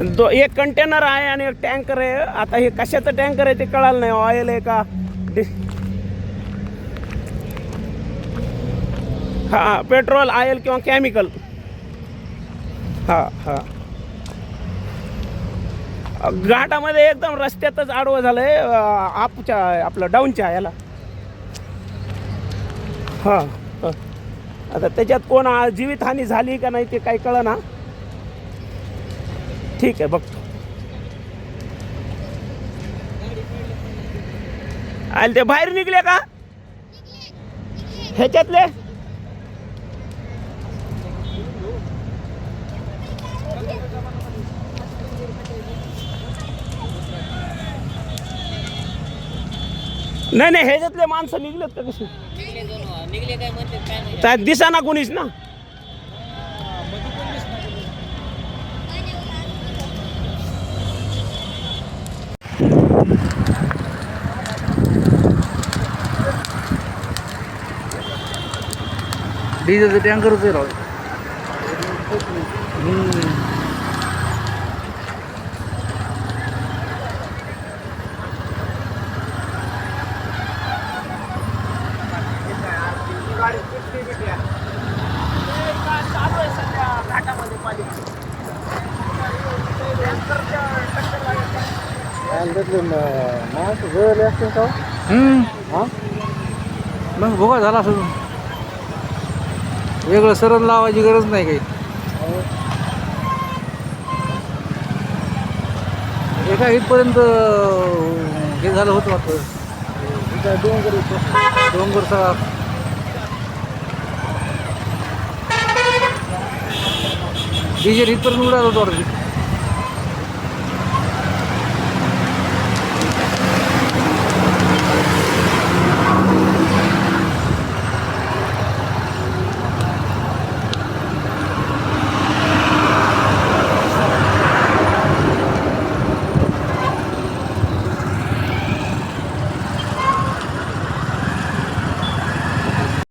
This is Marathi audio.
दो एक कंटेनर आहे आणि एक टँकर आहे. आता हे कशाचं टँकर आहे ते कळालं नाही. ऑइल आहे का? डि- हा पेट्रोल ऑइल किंवा केमिकल हा हा. घाटामध्ये एकदम रस्त्यातच आडवं झालं आहे आपच्या आपलं डाऊनच्या याला. हा आता त्याच्यात कोण जीवितहानी झाली का नाही ते काही कळ ना ठीक आहे बघतो. आले ते बाहेर निघले का? ह्याच्यातले? नाही नाही ह्याच्यातले माणसं निघलेत का कशी त्या दिसाना कोणीच ना. डिझेलचं टँकरच आहे राव. हा मग भोगा झाला असं वेगळं सरण लावायची गरज नाही काही. एका इथपर्यंत हे झालं होतं वाटतं. डोंगर डोंगरचा डोंगर सगळा. डिझेल इथपर्यंत उडालं होतं वाटतं.